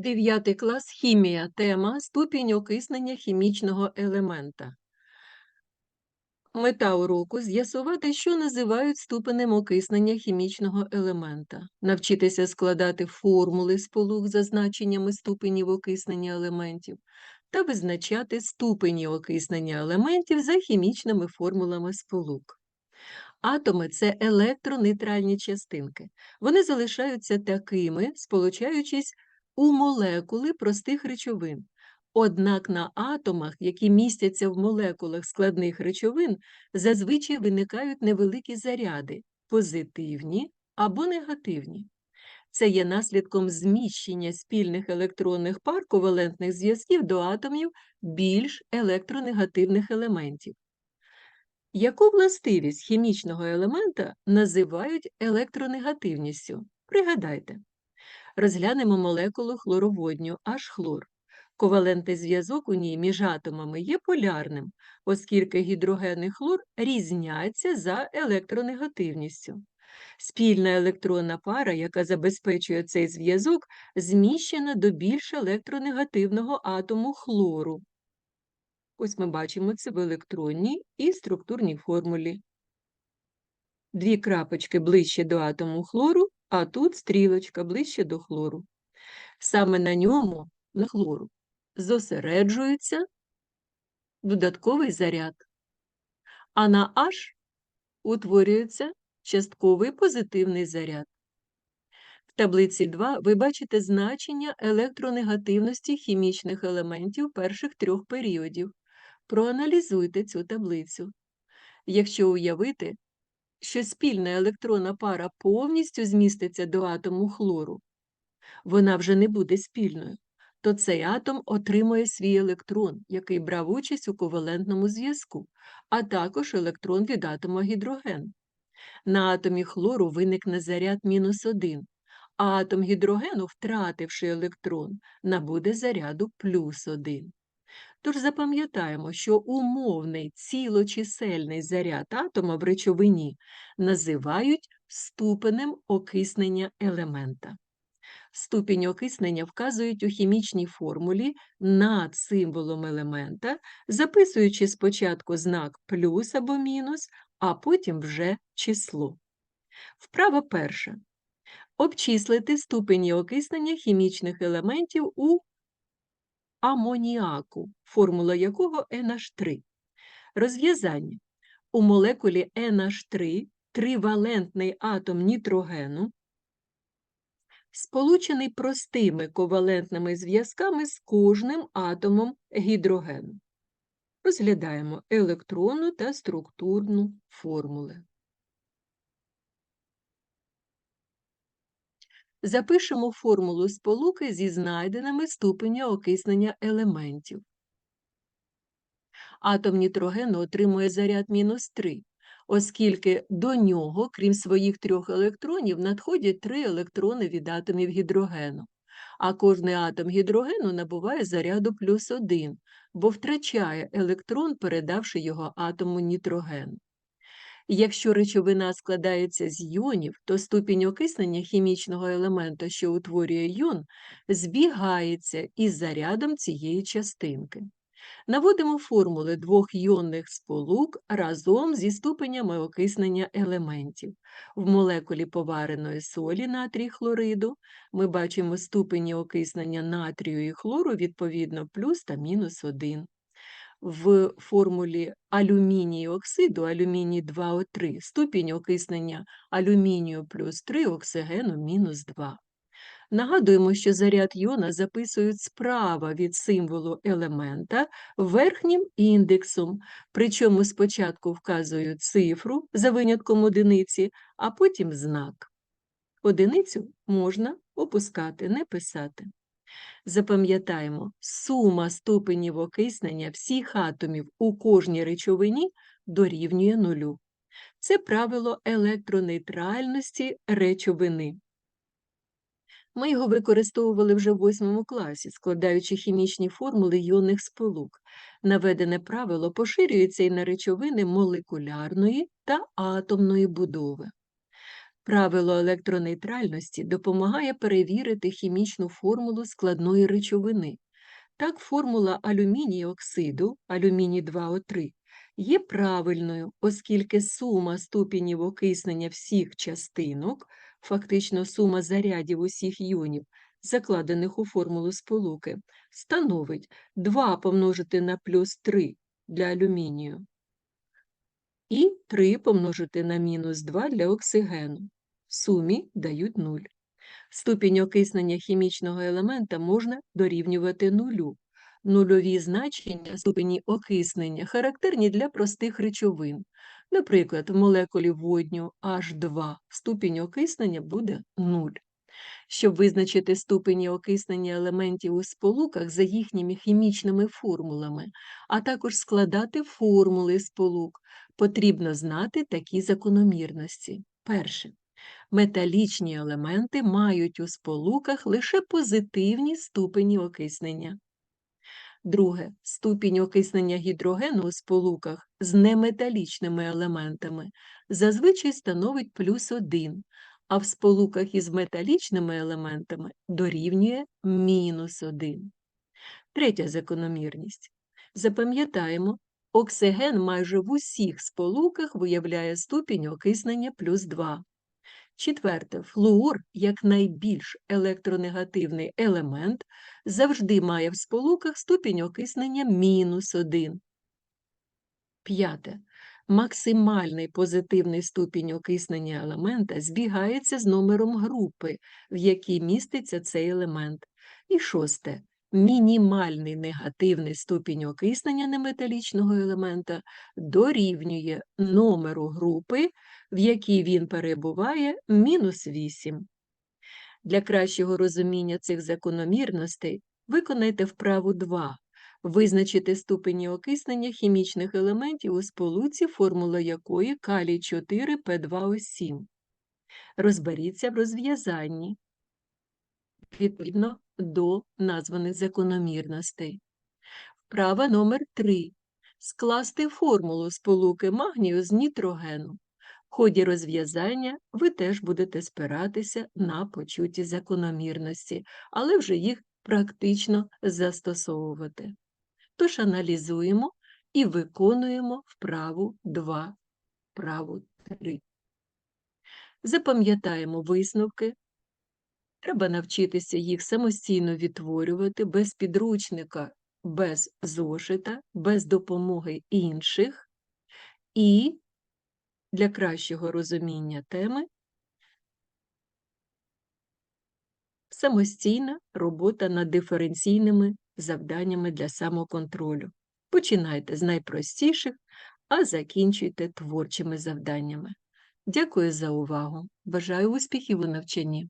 Дев'ятий клас хімія. Тема ступінь окиснення хімічного елемента. Мета уроку з'ясувати, що називають ступенем окиснення хімічного елемента, навчитися складати формули сполук за значеннями ступенів окиснення елементів та визначати ступені окиснення елементів за хімічними формулами сполук. Атоми це електронейтральні частинки. Вони залишаються такими, сполучаючись у молекули простих речовин. Однак на атомах, які містяться в молекулах складних речовин, зазвичай виникають невеликі заряди позитивні або негативні. Це є наслідком зміщення спільних електронних пар ковалентних зв'язків до атомів більш електронегативних елементів. Яку властивість хімічного елемента називають електронегативністю? Пригадайте. Розглянемо молекулу хлороводню H-хлор. Ковалентний зв'язок у ній між атомами є полярним, оскільки гідроген і хлор різняться за електронегативністю. Спільна електронна пара, яка забезпечує цей зв'язок, зміщена до більш електронегативного атому хлору. Ось ми бачимо це в електронній і структурній формулі. Дві крапочки ближче до атому хлору, а тут стрілочка ближче до хлору. Саме на ньому, на хлору, зосереджується додатковий заряд, а на H утворюється частковий позитивний заряд. В таблиці 2 ви бачите значення електронегативності хімічних елементів перших трьох періодів. Проаналізуйте цю таблицю. Якщо уявити, що спільна електронна пара повністю зміститься до атому хлору, вона вже не буде спільною, то цей атом отримує свій електрон, який брав участь у ковалентному зв'язку, а також електрон від атома гідроген. На атомі хлору виникне заряд мінус 1, а атом гідрогену, втративши електрон, набуде заряду плюс 1. Тож запам'ятаємо, що умовний цілочисельний заряд атома в речовині називають ступенем окиснення елемента. Ступінь окиснення вказують у хімічній формулі над символом елемента, записуючи спочатку знак плюс або мінус, а потім вже число. Вправа перша. Обчислити ступені окиснення хімічних елементів у амоніаку, формула якого NH3. Розв'язання. У молекулі NH3 тривалентний атом нітрогену, сполучений простими ковалентними зв'язками з кожним атомом гідрогену. Розглядаємо електронну та структурну формули. Запишемо формулу сполуки зі знайденими ступеня окиснення елементів. Атом нітрогену отримує заряд мінус 3, оскільки до нього, крім своїх трьох електронів, надходять три електрони від атомів гідрогену, а кожний атом гідрогену набуває заряду плюс 1, бо втрачає електрон, передавши його атому нітрогену. Якщо речовина складається з йонів, то ступінь окиснення хімічного елемента, що утворює йон, збігається із зарядом цієї частинки. Наводимо формули двох йонних сполук разом зі ступенями окиснення елементів. В молекулі повареної солі натрій хлориду ми бачимо ступені окиснення натрію і хлору відповідно плюс та мінус 1 в формулі алюмінію оксиду алюміній 2О3, ступінь окиснення алюмінію плюс 3 оксигену мінус 2. Нагадуємо, що заряд йона записують справа від символу елемента верхнім індексом, причому спочатку вказують цифру за винятком одиниці, а потім знак. Одиницю можна опускати, не писати. Запам'ятаємо, сума ступенів окиснення всіх атомів у кожній речовині дорівнює нулю. Це правило електронейтральності речовини. Ми його використовували вже в восьмому класі, складаючи хімічні формули йонних сполук. Наведене правило поширюється і на речовини молекулярної та атомної будови. Правило електронейтральності допомагає перевірити хімічну формулу складної речовини. Так, формула алюміній оксиду, алюміній 2О3, є правильною, оскільки сума ступенів окиснення всіх частинок, фактично сума зарядів усіх іонів, закладених у формулу сполуки, становить 2 помножити на плюс 3 для алюмінію і 3 помножити на мінус 2 для оксигену. В сумі дають 0. Ступінь окиснення хімічного елемента можна дорівнювати нулю. Нульові значення ступені окиснення характерні для простих речовин. Наприклад, в молекулі водню H2 ступінь окиснення буде 0. Щоб визначити ступені окиснення елементів у сполуках за їхніми хімічними формулами, а також складати формули сполук, потрібно знати такі закономірності. Перше. Металічні елементи мають у сполуках лише позитивні ступені окиснення. Друге, ступінь окиснення гідрогену у сполуках з неметалічними елементами зазвичай становить плюс 1, а в сполуках із металічними елементами дорівнює мінус 1. Третя закономірність. Запам'ятаємо, оксиген майже в усіх сполуках виявляє ступінь окиснення плюс 2. Четверте, флуор, як найбільш електронегативний елемент, завжди має в сполуках ступінь окиснення мінус 1. П'яте. Максимальний позитивний ступінь окиснення елемента збігається з номером групи, в якій міститься цей елемент. І шосте. Мінімальний негативний ступінь окиснення неметалічного елемента дорівнює номеру групи, в якій він перебуває, мінус 8. Для кращого розуміння цих закономірностей виконайте вправу 2. Визначити ступені окиснення хімічних елементів у сполуці, формула якої калій 4 П2О7. Розберіться в розв'язанні відповідно до названих закономірностей. Вправа номер 3. Скласти формулу сполуки магнію з нітрогену. В ході розв'язання ви теж будете спиратися на почуті закономірності, але вже їх практично застосовувати. Тож аналізуємо і виконуємо вправу 2, вправу 3. Запам'ятаємо висновки. Треба навчитися їх самостійно відтворювати без підручника, без зошита, без допомоги інших. І для кращого розуміння теми самостійна робота над диференційними завданнями для самоконтролю. Починайте з найпростіших, а закінчуйте творчими завданнями. Дякую за увагу! Бажаю успіхів у навчанні!